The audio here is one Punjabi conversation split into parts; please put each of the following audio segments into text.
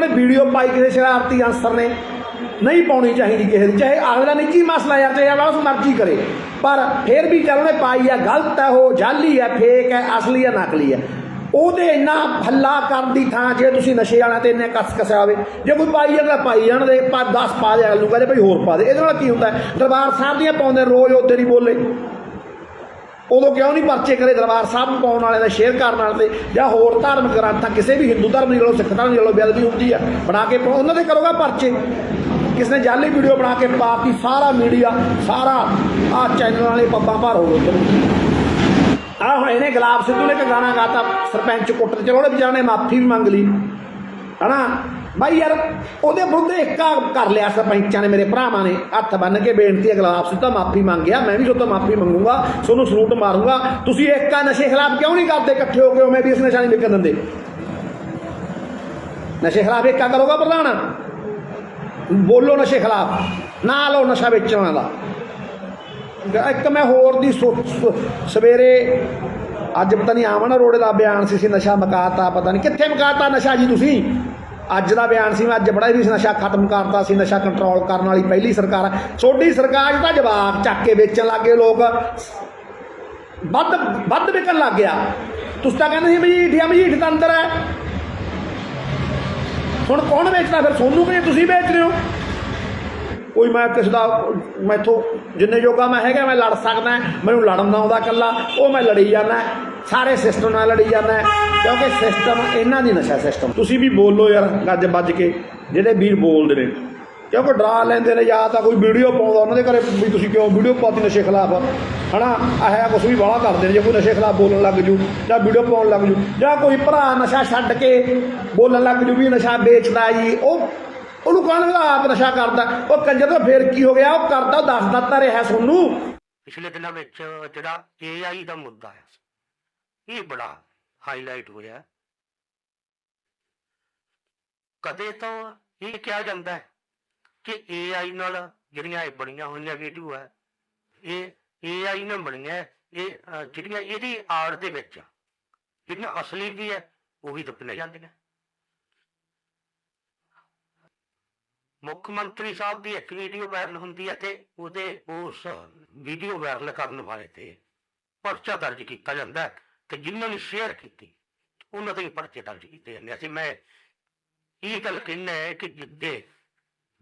ਉਹਨਾਂ ਨੇ ਵੀਡੀਓ ਪਾਈ ਕਿਸੇ ਸ਼ਰਾਰਤੀ ਅਨਸਰ ਨੇ। ਨਹੀਂ ਪਾਉਣੀ ਚਾਹੀਦੀ ਕਿਸੇ ਦੀ, ਚਾਹੇ ਅਗਲਾ ਨਿੱਜੀ ਮਸਲਾ ਯਾਰ, ਚਾਹੇ ਅਗਲਾ ਉਸ ਮਰਜ਼ੀ ਕਰੇ। ਪਰ ਫਿਰ ਵੀ ਚੱਲ ਉਹਨੇ ਪਾਈ ਆ, ਗਲਤ ਹੈ ਉਹ, ਜਾਲੀ ਹੈ ਫੇਕ ਹੈ ਅਸਲੀ ਹੈ ਨਕਲੀ ਹੈ ਉਹਦੇ ਇੰਨਾ ਹੱਲਾ ਕਰਨ ਦੀ ਥਾਂ ਜੇ ਤੁਸੀਂ ਨਸ਼ੇ ਵਾਲਿਆਂ ਤੇ ਇੰਨੇ ਕਸ ਕਸਿਆ ਹੋਵੇ ਜੇ ਕੋਈ ਪਾਈ ਜਾਂਦਾ, ਪਾਈ ਜਾਣ ਦੇ ਪਾ 10 ਪਾ ਦੇ ਅਗਲੂ ਕਹਿੰਦੇ, ਭਾਈ ਹੋਰ ਪਾ ਦੇ। ਇਹਦੇ ਨਾਲ ਕੀ ਹੁੰਦਾ? ਦਰਬਾਰ ਸਾਹਿਬ ਦੀਆਂ ਪਾਉਂਦੇ, ਰੋਜ਼ ਉੱਤੇ ਨਹੀਂ ਬੋਲੇ। ਉਦੋਂ ਕਿਉਂ ਨਹੀਂ ਪਰਚੇ ਕਰੇ ਦਰਬਾਰ ਸਾਹਿਬ ਨੂੰ ਪਾਉਣ ਵਾਲੇ ਦਾ ਸ਼ੇਅਰ ਕਰਨ ਵਾਲੇ ਤੇ ਜਾਂ ਹੋਰ ਧਾਰਮਿਕ ਗ੍ਰੰਥਾਂ, ਕਿਸੇ ਵੀ ਹਿੰਦੂ ਧਰਮ ਦੀ ਲੋ ਸਿੱਖ ਧਰਮ ਦੀ ਲੋ ਬੇਅਦਬੀ ਹੁੰਦੀ ਆ, ਬਣਾ ਕੇ ਉਹਨਾਂ ਦੇ ਕਰੋਗਾ ਪਰਚੇ? ਕਿਸ ਨੇ ਜਾਲੀ ਵੀਡੀਓ ਬਣਾ ਕੇ ਪਾਤੀ, ਸਾਰਾ ਮੀਡੀਆ, ਸਾਰਾ ਆ ਚੈਨਲ ਵਾਲੇ ਪੱਬਾਂ ਭਰ ਹੋ ਗਏ ਉੱਧਰ। ਆਹ ਹੁਣ ਇਹਨੇ ਗੁਲਾਬ ਸਿੱਧੂ ਨੇ ਇੱਕ ਗਾਣਾ ਗਾਤਾ, ਸਰਪੰਚ ਕੁੱਟ ਤੇ ਚਲੋ ਉਹਨੇ ਵਿਚਾਰੇ ਨੇ ਮਾਫੀ ਵੀ ਮੰਗ ਲਈ। ਹਨਾ? ਬਾਈ ਯਾਰ, ਉਹਦੇ ਵਿਰੁੱਧ ਏਕਾ ਕਰ ਲਿਆ ਸਰਪੰਚਾਂ ਨੇ ਮੇਰੇ ਭਰਾਵਾਂ ਨੇ। ਹੱਥ ਬੰਨ ਕੇ ਬੇਨਤੀ ਹੈ ਗੁਲਾਬ ਸਿੱਧੂ ਤਾਂ ਮਾਫੀ ਮੰਗਿਆ ਮੈਂ ਵੀ ਤੁਹਾਡੇ ਮਾਫੀ ਮੰਗੂਗਾ ਤੁਹਾਨੂੰ ਸਲੂਟ ਮਾਰੂੰਗਾ। ਤੁਸੀਂ ਏਕਾ ਨਸ਼ੇ ਖਿਲਾਫ ਕਿਉਂ ਨਹੀਂ ਕਰਦੇ, ਇਕੱਠੇ ਹੋ ਕੇ ਮੈਂ ਵੀ ਇਸ ਨਸ਼ਾ ਨਹੀਂ ਵਿਕਣ ਦਿੰਦੇ? ਨਸ਼ੇ ਖਿਲਾਫ ਏਕਾ ਕਰੋਗਾ ਪ੍ਰਧਾਨ? ਬੋਲੋ ਨਸ਼ੇ ਖਿਲਾਫ ਨਾ ਲਓ ਨਸ਼ਾ ਵੇਚਣ ਵਾਲਾ। ਇੱਕ ਮੈਂ ਹੋਰ ਦੀ ਸੋ- ਸਵੇਰੇ, ਅੱਜ ਪਤਾ ਨਹੀਂ ਆਵਣ ਰੋੜੇ ਦਾ ਬਿਆਨ ਸੀ ਸੀ ਨਸ਼ਾ ਮਕਾਤਾ, ਪਤਾ ਨਹੀਂ ਕਿੱਥੇ ਮਕਾਤਾ ਨਸ਼ਾ ਜੀ ਤੁਸੀਂ? ਅੱਜ ਦਾ ਬਿਆਨ ਸੀ, ਮੈਂ ਅੱਜ ਬੜਾ ਵੀ ਨਸ਼ਾ ਖਤਮ ਕਰਤਾ ਸੀ, ਨਸ਼ਾ ਕੰਟਰੋਲ ਕਰਨ ਵਾਲੀ ਪਹਿਲੀ ਸਰਕਾਰ। ਹੈ। ਤੁਹਾਡੀ ਸਰਕਾਰ 'ਚ ਤਾਂ ਜਵਾਬ ਚੱਕ ਕੇ ਵੇਚਣ ਲੱਗੇ ਲੋਕ। ਵੱਧ ਵੱਧ ਵਿਕਣ ਲੱਗ ਗਿਆ। ਤੁਸੀਂ ਤਾਂ ਕਹਿੰਦੇ ਸੀ ਮਜੀਠੀਆ ਮਜੀਠ ਤਾਂ ਅੰਦਰ ਹੈ। ਹੁਣ ਕੌਣ ਵੇਚਦਾ ਫਿਰ? ਸੋਨੂੰ ਕਿ ਤੁਸੀਂ ਵੇਚ ਰਹੇ ਹੋ? ਕੋਈ ਮੈਂ ਕਿਸੇ ਦਾ, ਮੈਥੋਂ ਜਿੰਨੇ ਜੋਗਾ ਮੈਂ ਹੈਗਾ, ਮੈਂ ਲੜ ਸਕਦਾ, ਮੈਨੂੰ ਲੜਨ ਦਾ ਆਉਂਦਾ ਇਕੱਲਾ। ਉਹ ਮੈਂ ਲੜੀ ਜਾਂਦਾ, ਸਾਰੇ ਸਿਸਟਮ ਨਾਲ ਲੜੀ ਜਾਂਦਾ। ਕਿਉਂਕਿ ਸਿਸਟਮ ਇਹਨਾਂ ਦੀ ਨਸ਼ਾ ਸਿਸਟਮ ਤੁਸੀਂ ਵੀ ਬੋਲੋ ਯਾਰ, ਗੱਜ ਵੱਜ ਕੇ, ਜਿਹੜੇ ਵੀਰ ਬੋਲਦੇ ਨੇ। ਕਿਉਂਕਿ ਡਰਾ ਲੈਂਦੇ ਨੇ, ਜਾਂ ਤਾਂ ਕੋਈ ਵੀਡੀਓ ਪਾਉਂਦਾ ਉਹਨਾਂ ਦੇ ਘਰੇ ਵੀ ਤੁਸੀਂ ਕਿਉਂ ਵੀਡੀਓ ਪਾਤੀ ਨਸ਼ੇ ਖਿਲਾਫ? ਹਨਾ ਆਹ ਕੁਛ ਵੀ ਬਾਹਲਾ ਕਰਦੇ ਨੇ, ਜੇ ਕੋਈ ਨਸ਼ੇ ਖਿਲਾਫ ਬੋਲਣ ਲੱਗ ਜੂ, ਜਾਂ ਵੀਡੀਓ ਪਾਉਣ ਲੱਗ ਜੂ, ਜਾਂ ਕੋਈ ਭਰਾ ਨਸ਼ਾ ਛੱਡ ਕੇ ਬੋਲਣ ਲੱਗ ਜੂ ਵੀ ਨਸ਼ਾ ਵੇਚਦਾ ਜੀ, ਉਹ ਉਹਨੂੰ ਕਹਣ ਆਪ ਨਸ਼ਾ ਕਰਦਾ? ਉਹ ਕੰਜਰ ਤਾਂ ਫੇਰ ਕੀ ਹੋ ਗਿਆ? ਉਹ ਕਰਦਾ ਦੱਸਦਾ ਤਾਂ ਰਿਹਾ ਸੋਨੂੰ। ਪਿਛਲੇ ਦਿਨਾਂ ਵਿੱਚ ਜਿਹੜਾ AI ਦਾ ਮੁੱਦਾ ਹੈ ਇਹ ਬੜਾ ਹਾਈਲਾਈਟ ਹੋਇਆ ਕਦੇ ਤਾਂ ਇਹ ਕਿਹਾ ਜਾਂਦਾ ਹੈ ਕਿ AI ਨਾਲ ਜਿਹੜੀਆਂ ਇਹ ਬਣੀਆਂ ਹੋਈਆਂ ਵੀਡੀਓ ਹੈ, ਇਹ AI ਨਾਲ ਬਣੀਆਂ ਇਹ ਜਿਹੜੀਆਂ ਇਹਦੀ ਆੜ ਦੇ ਵਿੱਚ ਜਿਹੜੀਆਂ ਅਸਲੀ ਵੀ ਹੈ, ਉਹ ਵੀ ਦੱਬੀਆਂ ਜਾਂਦੀਆਂ ਮੁੱਖ ਮੰਤਰੀ ਸਾਹਿਬ ਦੀ ਇੱਕ ਵੀਡੀਓ ਵਾਇਰਲ ਹੁੰਦੀ ਹੈ ਤੇ ਉਹਦੇ ਉਸ ਵੀਡੀਓ ਵਾਇਰਲ ਕਰਨ ਵਾਲੇ ਤੇ ਪਰਚਾ ਦਰਜ ਕੀਤਾ ਜਾਂਦਾ ਹੈ। ਤੇ ਜਿਨ੍ਹਾਂ ਨੇ ਸ਼ੇਅਰ ਕੀਤੀ, ਉਹਨਾਂ ਤੇ ਪਰਚੇ ਦਰਜ ਕੀਤੇ ਜਾਂਦੇ ਅਸੀਂ ਮੈਂ ਇਹ ਗੱਲ ਕਹਿਣਾ ਹੈ ਕਿ ਜਿੱਦੇ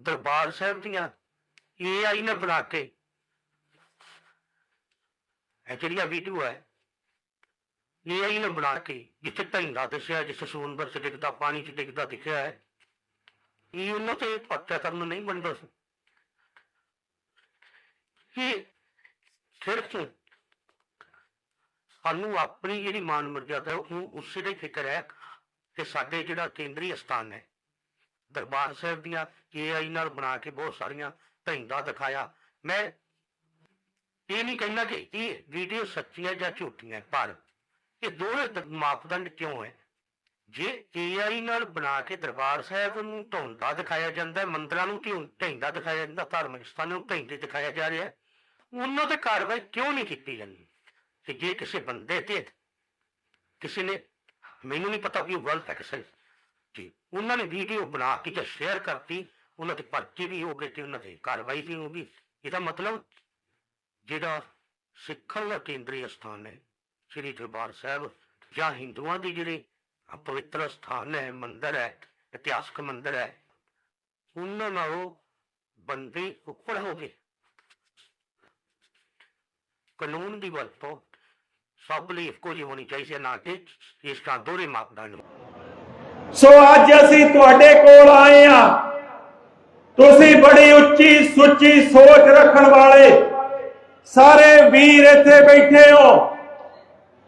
ਦਰਬਾਰ ਸਾਹਿਬ ਦੀਆਂ AI ਨੇ ਬਣਾ ਕੇ ਇਹ ਜਿਹੜੀਆਂ ਵੀਡੀਓ ਹੈ ਇਹ ਆਈ ਨੇ ਬਣਾ ਕੇ ਜਿੱਥੇ ਢੰਗਾ ਦੱਸਿਆ, ਜਿੱਥੇ ਸੂਨਬਰ ਚ ਡਿੱਗਦਾ, ਪਾਣੀ ਚ ਡਿੱਗਦਾ ਦਿਖਿਆ ਹੈ, ਇਹ ਉਹਨਾਂ ਤੇ ਪਰਚਾ ਕਰਨ ਨਹੀਂ ਬਣਦਾ ਸੀ। ਇਹ ਸਿਰਫ ਸਾਨੂੰ ਆਪਣੀ ਜਿਹੜੀ ਮਾਨ ਮਰਜ਼ਾਦਾ ਉਹ ਉਸੇ ਦਾ ਹੀ ਫਿਕਰ ਹੈ ਕਿ ਸਾਡੇ ਜਿਹੜਾ ਕੇਂਦਰੀ ਸਥਾਨ ਹੈ, ਦਰਬਾਰ ਸਾਹਿਬ ਦੀਆਂ AI ਨਾਲ ਬਣਾ ਕੇ ਬਹੁਤ ਸਾਰੀਆਂ ਧੈਂਦਾ ਦਿਖਾਇਆ। ਮੈਂ ਇਹ ਨਹੀਂ ਕਹਿੰਦਾ ਕਿ ਇਹ ਵੀਡੀਓ ਸੱਚੀਆਂ ਜਾਂ ਝੂਠੀਆਂ ਪਰ ਇਹ ਦੋਵੇਂ ਮਾਪਦੰਡ ਕਿਉਂ ਹੈ? ਜੇ AI ਨਾਲ ਬਣਾ ਕੇ ਦਰਬਾਰ ਸਾਹਿਬ ਨੂੰ ਢੋਂਦਾ ਦਿਖਾਇਆ ਜਾਂਦਾ ਹੈ, ਮੰਦਰਾਂ ਨੂੰ ਕਿਉਂ ਢੈਂਦਾ ਦਿਖਾਇਆ ਜਾਂਦਾ, ਧਾਰਮਿਕ ਸਥਾਨਾਂ ਨੂੰ ਢੈਂਦੇ ਦਿਖਾਇਆ ਜਾ ਰਿਹਾ ਹੈ, ਉਹਨਾਂ ਤੇ ਕਾਰਵਾਈ ਕਿਉਂ ਨਹੀਂ ਕੀਤੀ ਜਾਂਦੀ? ਕਿ ਜੇ ਕਿਸੇ ਬੰਦੇ ਤੇ ਕਿਸੇ ਨੇ, ਮੈਨੂੰ ਨਹੀਂ ਪਤਾ ਕਿ ਉਹ ਗਲਤ ਹੈ ਕਿ ਸਹੀ। ਜੀ, ਉਹਨਾਂ ਨੇ ਵੀਡੀਓ ਬਣਾ ਕੇ ਤੇ ਸ਼ੇਅਰ ਕਰਤੀ, ਉਹਨਾਂ ਤੇ ਪਰਚੇ ਵੀ ਹੋ ਗਏ ਤੇ ਉਹਨਾਂ ਤੇ ਕਾਰਵਾਈ ਵੀ ਹੋ ਗਈ। ਇਹਦਾ ਮਤਲਬ ਜਿਹੜਾ ਸਿੱਖਾਂ ਦਾ ਕੇਂਦਰੀ ਸਥਾਨ ਹੈ, ਸ੍ਰੀ ਦਰਬਾਰ ਸਾਹਿਬ ਜਾਂ ਹਿੰਦੂਆਂ ਦੀ ਜਿਹੜੀ ਪਵਿੱਤਰ ਸਥਾਨ ਹੈ, ਮੰਦਿਰ ਹੈ, ਇਤਿਹਾਸਕ ਮੰਦਿਰ ਹੈ, ਉਹਨਾਂ ਨਾਲੋਂ ਬੰਦੇ ਉੱਪਰ ਹੋ ਗਏ। ਕਾਨੂੰਨ ਦੀ ਵਰਤੋਂ ਸਭ ਲਈ ਇੱਕੋ ਜਿਹੀ ਹੋਣੀ ਚਾਹੀਦੀ ਹੈ, ਨਾ ਕਿ ਇਸ ਦਾ ਦੋਹਰੇ ਮਾਪਦੰਡ ਸੋ ਅੱਜ ਅਸੀਂ ਤੁਹਾਡੇ ਕੋਲ ਆਏ ਆ ਤੁਸੀਂ ਬੜੀ ਉੱਚੀ ਸੁੱਚੀ ਸੋਚ ਰੱਖਣ ਵਾਲੇ ਸਾਰੇ ਵੀਰ ਇੱਥੇ ਬੈਠੇ ਹੋ।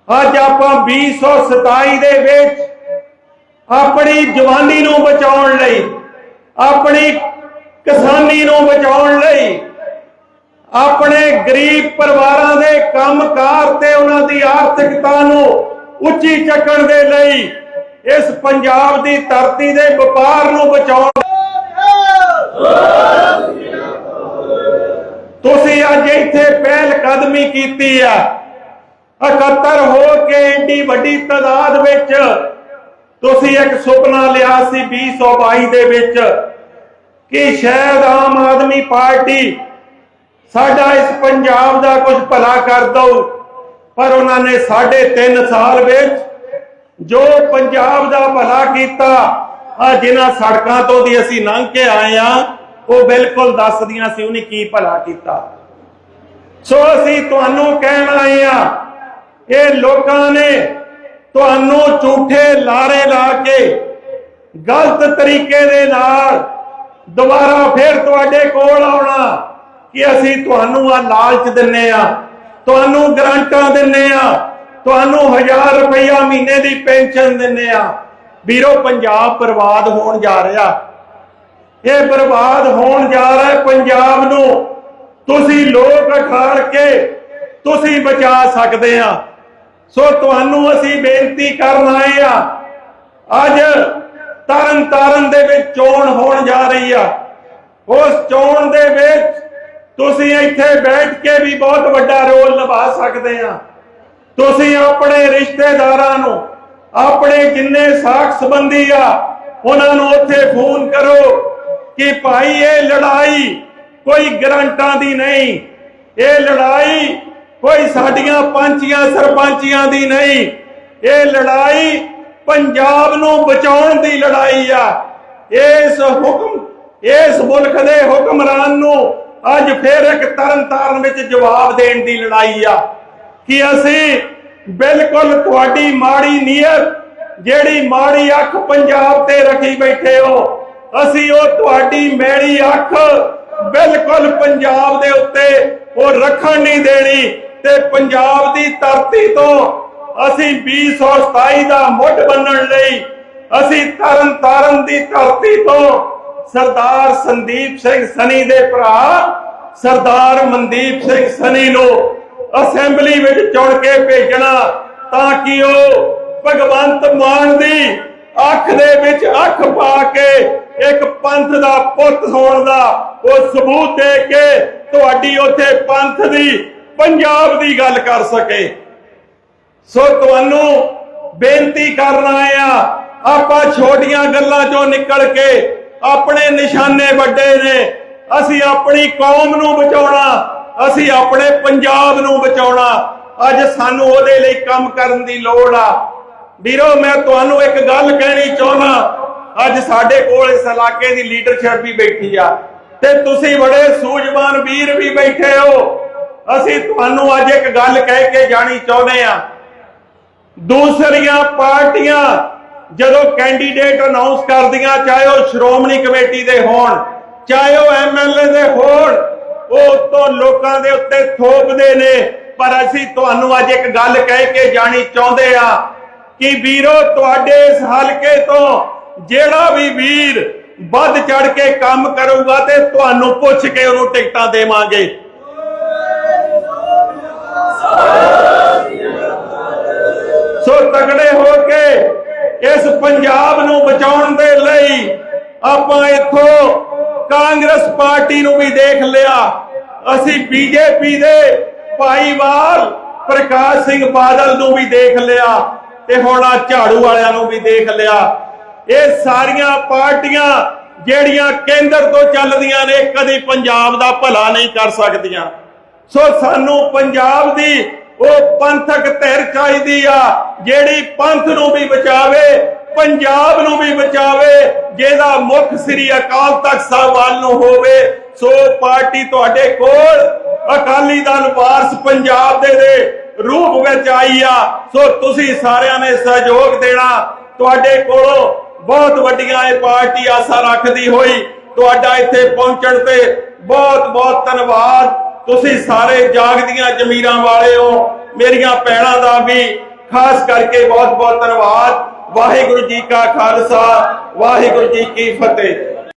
ਅੱਜ ਆਪਾਂ 2027 ਦੇ ਵਿੱਚ ਆਪਣੀ ਜਵਾਨੀ ਨੂੰ ਬਚਾਉਣ ਲਈ, ਆਪਣੀ ਕਿਸਾਨੀ ਨੂੰ ਬਚਾਉਣ ਲਈ ਆਪਣੇ ਗਰੀਬ ਪਰਿਵਾਰਾਂ ਦੇ ਕੰਮਕਾਰ ਤੇ ਉਹਨਾਂ ਦੀ ਆਰਥਿਕਤਾ ਨੂੰ ਉੱਚੀ ਚੱਕਣ ਦੇ ਲਈ ਇਸ ਪੰਜਾਬ ਦੀ ਧਰਤੀ ਦੇ ਵਪਾਰ ਨੂੰ ਬਚਾਉਣ ਤੁਸੀਂ ਅੱਜ ਇੱਥੇ ਪਹਿਲ ਕਦਮੀ ਕੀਤੀ ਆ। ਇਕੱਤਰ ਹੋ ਕੇ ਇੰਨੀ ਵੱਡੀ ਤਾਦਾਦ ਵਿੱਚ ਤੁਸੀਂ ਇੱਕ ਸੁਪਨਾ ਲਿਆ ਸੀ 2022 ਦੇ ਵਿੱਚ ਕਿ ਸ਼ਾਇਦ ਆਮ ਆਦਮੀ ਪਾਰਟੀ ਸਾਡਾ ਇਸ ਪੰਜਾਬ ਦਾ ਕੁਝ ਭਲਾ ਕਰ ਦਊ, ਪਰ ਉਹਨਾਂ ਨੇ ਸਾਢੇ 3 ਸਾਲ ਵਿੱਚ ਜੋ ਪੰਜਾਬ ਦਾ ਭਲਾ ਕੀਤਾ ਆ ਜਿਨ੍ਹਾਂ ਸੜਕਾਂ ਤੋਂ ਦੀ ਅਸੀਂ ਲੰਘ ਕੇ ਆਏ ਆ ਉਹ ਬਿਲਕੁਲ ਦੱਸਦੀਆਂ ਸੀ ਉਹਨੇ ਕੀ ਭਲਾ ਕੀਤਾ। ਸੋ ਅਸੀਂ ਤੁਹਾਨੂੰ ਕਹਿਣ ਆਏ ਆ ਇਹ ਲੋਕਾਂ ਨੇ ਤੁਹਾਨੂੰ ਝੂਠੇ ਲਾਰੇ ਲਾ ਕੇ ਗਲਤ ਤਰੀਕੇ ਦੇ ਨਾਲ ਦੁਬਾਰਾ ਫਿਰ ਤੁਹਾਡੇ ਕੋਲ ਆਉਣਾ। ਕਿ ਅਸੀਂ ਤੁਹਾਨੂੰ ਆ ਲਾਲਚ ਦਿੰਨੇ ਆ, ਤੁਹਾਨੂੰ ਗਰੰਟਾਂ ਦਿੰਨੇ ਆ, ਤੁਹਾਨੂੰ 1000 ਰੁਪਇਆ ਮਹੀਨੇ ਦੀ ਪੈਨਸ਼ਨ ਦਿੰਨੇ ਆ। ਵੀਰੋ, ਪੰਜਾਬ ਬਰਬਾਦ ਹੋਣ ਜਾ ਰਿਹਾ। ਇਹ ਬਰਬਾਦ ਹੋਣ ਜਾ ਰਿਹਾ ਪੰਜਾਬ ਨੂੰ। ਤੁਸੀਂ ਲੋਕ ਅਖਾੜ ਕੇ ਤੁਸੀਂ ਬਚਾ ਸਕਦੇ ਆ। ਸੋ ਤੁਹਾਨੂੰ ਅਸੀਂ ਬੇਨਤੀ ਕਰਨ ਆਏ ਆ, ਅੱਜ ਤਰਨ ਤਾਰਨ ਦੇ ਵਿੱਚ ਚੋਣ ਹੋਣ ਜਾ ਰਹੀ ਆ। ਉਸ ਚੋਣ ਦੇ ਵਿੱਚ ਤੁਸੀਂ ਇੱਥੇ ਬੈਠ ਕੇ ਵੀ ਬਹੁਤ ਵੱਡਾ ਰੋਲ ਨਿਭਾ ਸਕਦੇ ਆ। ਤੁਸੀਂ ਆਪਣੇ ਰਿਸ਼ਤੇਦਾਰਾਂ ਨੂੰ, ਆਪਣੇ ਜਿੰਨੇ ਸਾਖ ਸੰਬੰਧੀ ਆ, ਉਹਨਾਂ ਨੂੰ ਉੱਥੇ ਫੋਨ ਕਰੋ ਕਿ ਭਾਈ ਇਹ ਲੜਾਈ ਕੋਈ ਗਰੰਟਾਂ ਦੀ ਨਹੀਂ। ਇਹ ਲੜਾਈ ਕੋਈ ਸਾਡੀਆਂ ਪੰਚੀਆਂ ਸਰਪੰਚੀਆਂ ਦੀ ਨਹੀਂ। ਇਹ ਲੜਾਈ ਪੰਜਾਬ ਨੂੰ ਬਚਾਉਣ ਦੀ ਲੜਾਈ ਆ। ਇਸ ਹੁਕਮ, ਇਸ ਮੁਲਕ ਦੇ ਹੁਕਮਰਾਨ ਅੱਜ ਫਿਰ ਇੱਕ ਤਰਨ ਵਿੱਚ ਜਵਾਬ ਦੇਣ ਦੀ ਲੜਾਈ ਆ। ਕਿ ਅਸੀਂ ਬਿਲਕੁਲ ਤੁਹਾਡੀ ਮਾੜੀ ਨੀਅਤ, ਜਿਹੜੀ ਮਾੜੀ ਅੱਖ ਪੰਜਾਬ ਤੇ ਰੱਖੀ ਬੈਠੇ ਹੋ, ਅਸੀਂ ਉਹ ਤੁਹਾਡੀ ਮੈੜੀ ਅੱਖ ਬਿਲਕੁਲ ਪੰਜਾਬ ਦੇ ਉੱਤੇ ਉਹ ਰੱਖਣ ਨਹੀਂ ਦੇਣੀ ਤੇ ਪੰਜਾਬ ਦੀ ਧਰਤੀ ਤੋਂ ਅਸੀਂ 2027 ਦਾ ਮੁੱਢ ਬੰਨਣ ਲਈ ਅਸੀਂ ਤਰਨ ਤਾਰਨ ਦੀ ਧਰਤੀ ਤੋਂ ਸਰਦਾਰ ਸੰਦੀਪ ਸਿੰਘ ਸਨੀ ਦੇ ਭਰਾ, ਸਰਦਾਰ ਮਨਦੀਪ ਸਿੰਘ ਸਨੀ ਨੂੰ ਅਸੈਂਬਲੀ ਵਿੱਚ ਚੁਣ ਕੇ ਭੇਜਣਾ ਤਾਂ ਕਿ ਉਹ ਭਗਵੰਤ ਮਾਨ ਦੀ ਅੱਖ ਦੇ ਵਿੱਚ ਅੱਖ ਪਾ ਕੇ ਇੱਕ ਪੰਥ ਦਾ ਪੁੱਤ ਹੋਣ ਦਾ ਉਹ ਸਬੂਤ ਦੇ ਕੇ ਤੁਹਾਡੀ ਉੱਥੇ ਪੰਥ ਦੀ, ਪੰਜਾਬ ਦੀ ਗੱਲ ਕਰ ਸਕੇ। ਸੋ ਤੁਹਾਨੂੰ ਬੇਨਤੀ ਕਰਨ ਆਏ ਆ, ਆਪਾਂ ਛੋਟੀਆਂ ਗੱਲਾਂ ਚੋਂ ਨਿਕਲ ਕੇ ਆਪਣੇ ਨਿਸ਼ਾਨੇ ਵੱਡੇ ਨੇ। ਅਸੀਂ ਆਪਣੀ ਕੌਮ ਨੂੰ ਬਚਾਉਣਾ, ਅਸੀਂ ਆਪਣੇ ਪੰਜਾਬ ਨੂੰ ਬਚਾਉਣਾ। ਅੱਜ ਸਾਨੂੰ ਉਹਦੇ ਲਈ ਕੰਮ ਕਰਨ ਦੀ ਲੋੜ ਆ। ਵੀਰੋ, ਮੈਂ ਤੁਹਾਨੂੰ ਇੱਕ ਗੱਲ ਕਹਿਣੀ ਚਾਹੁੰਦਾ। ਅੱਜ ਸਾਡੇ ਕੋਲ ਇਸ ਇਲਾਕੇ ਦੀ ਲੀਡਰਸ਼ਿਪ ਵੀ ਬੈਠੀ ਆ। ਤੇ ਤੁਸੀਂ ਬੜੇ ਸੂਝਵਾਨ ਵੀਰ ਵੀ ਬੈਠੇ ਹੋ। ਅਸੀਂ ਤੁਹਾਨੂੰ ਅੱਜ ਇੱਕ ਗੱਲ ਕਹਿ ਕੇ ਜਾਣੀ ਚਾਹੁੰਦੇ ਆ। ਦੂਸਰੀਆਂ ਪਾਰਟੀਆਂ ਜਦੋਂ ਕੈਂਡੀਡੇਟ ਅਨਾਉਂਸ ਕਰਦੀਆਂ, ਚਾਹੇ ਉਹ ਸ਼੍ਰੋਮਣੀ ਕਮੇਟੀ ਦੇ ਹੋਣ, ਚਾਹੇ ਉਹ ਐਮਐਲਏ ਦੇ ਹੋਣ, ਉਹ ਤੋਂ ਲੋਕਾਂ ਦੇ ਉੱਤੇ ਥੋਪਦੇ ਨੇ। ਪਰ ਅਸੀਂ ਤੁਹਾਨੂੰ ਅੱਜ ਇੱਕ ਗੱਲ ਕਹਿ ਕੇ ਜਾਣੀ ਚਾਹੁੰਦੇ ਆ ਕਿ ਵੀਰੋ, ਤੁਹਾਡੇ ਇਸ ਹਲਕੇ ਤੋਂ ਜਿਹੜਾ ਵੀ ਵੀਰ ਵੱਧ ਚੜ ਕੇ ਕੰਮ ਕਰੂਗਾ ਤੇ ਤੁਹਾਨੂੰ ਪੁੱਛ ਕੇ ਉਹਨੂੰ ਟਿਕਟਾਂ ਦੇਵਾਂਗੇ। ਸੋ ਤਗੜੇ ਹੋ ਕੇ ਇਸ ਪੰਜਾਬ ਨੂੰ ਬਚਾਉਣ ਦੇ ਲਈ ਆਪਾਂ ਇੱਥੋਂ ਕਾਂਗਰਸ ਪਾਰਟੀ ਨੂੰ ਵੀ ਦੇਖ ਲਿਆ। ਅਸੀਂ ਬੀਜੇਪੀ ਦੇ ਭਾਈਵਾਲ ਪ੍ਰਕਾਸ਼ ਸਿੰਘ ਬਾਦਲ ਨੂੰ ਵੀ ਦੇਖ ਲਿਆ ਤੇ ਹੁਣ ਆ ਝਾੜੂ ਵਾਲਿਆਂ ਨੂੰ ਵੀ ਦੇਖ ਲਿਆ। ਇਹ ਸਾਰੀਆਂ ਪਾਰਟੀਆਂ ਜਿਹੜੀਆਂ ਕੇਂਦਰ ਤੋਂ ਚੱਲਦੀਆਂ ਨੇ, ਕਦੀ ਪੰਜਾਬ ਦਾ ਭਲਾ ਨਹੀਂ ਕਰ ਸਕਦੀਆਂ। ਸੋ ਸਾਨੂੰ ਪੰਜਾਬ ਦੀ ਉਹ ਪੰਥਕ ਧਿਰ ਚਾਹੀਦੀ ਆ, ਜਿਹੜੀ ਪੰਥ ਨੂੰ ਵੀ ਬਚਾਵੇ, ਪੰਜਾਬ ਨੂੰ ਵੀ ਬਚਾਵੇ, ਜਿਹਦਾ ਮੁੱਖ ਸ੍ਰੀ ਅਕਾਲ ਤਖਤ ਸਾਹਿਬ ਵੱਲ ਨੂੰ ਹੋਵੇ। ਸੋ ਪਾਰਟੀ ਤੁਹਾਡੇ ਕੋਲ, ਅਕਾਲੀ ਦਲ ਵਾਰਸ ਪੰਜਾਬ ਦੇ ਦੇ ਰੂਪ ਵਿੱਚ ਆਈ ਆ। ਸੋ ਤੁਸੀਂ ਸਾਰਿਆਂ ਨੇ ਸਹਿਯੋਗ ਦੇਣਾ। ਤੁਹਾਡੇ ਕੋਲੋਂ ਬਹੁਤ ਵੱਡੀਆਂ ਇਹ ਪਾਰਟੀ ਆਸਾ ਰੱਖਦੀ ਹੋਈ। ਤੁਹਾਡਾ ਇੱਥੇ ਪਹੁੰਚਣ ਤੇ ਬਹੁਤ ਬਹੁਤ ਧੰਨਵਾਦ। ਤੁਸੀਂ ਸਾਰੇ ਜਾਗਦੀਆਂ ਜ਼ਮੀਰਾਂ ਵਾਲੇ ਹੋ, ਮੇਰੀਆਂ ਭੈਣਾਂ ਦਾ ਵੀ ਖਾਸ ਕਰਕੇ ਬਹੁਤ ਬਹੁਤ ਧੰਨਵਾਦ। ਵਾਹਿਗੁਰੂ ਜੀ ਕਾ ਖਾਲਸਾ, ਵਾਹਿਗੁਰੂ ਜੀ ਕੀ ਫਤਿਹ।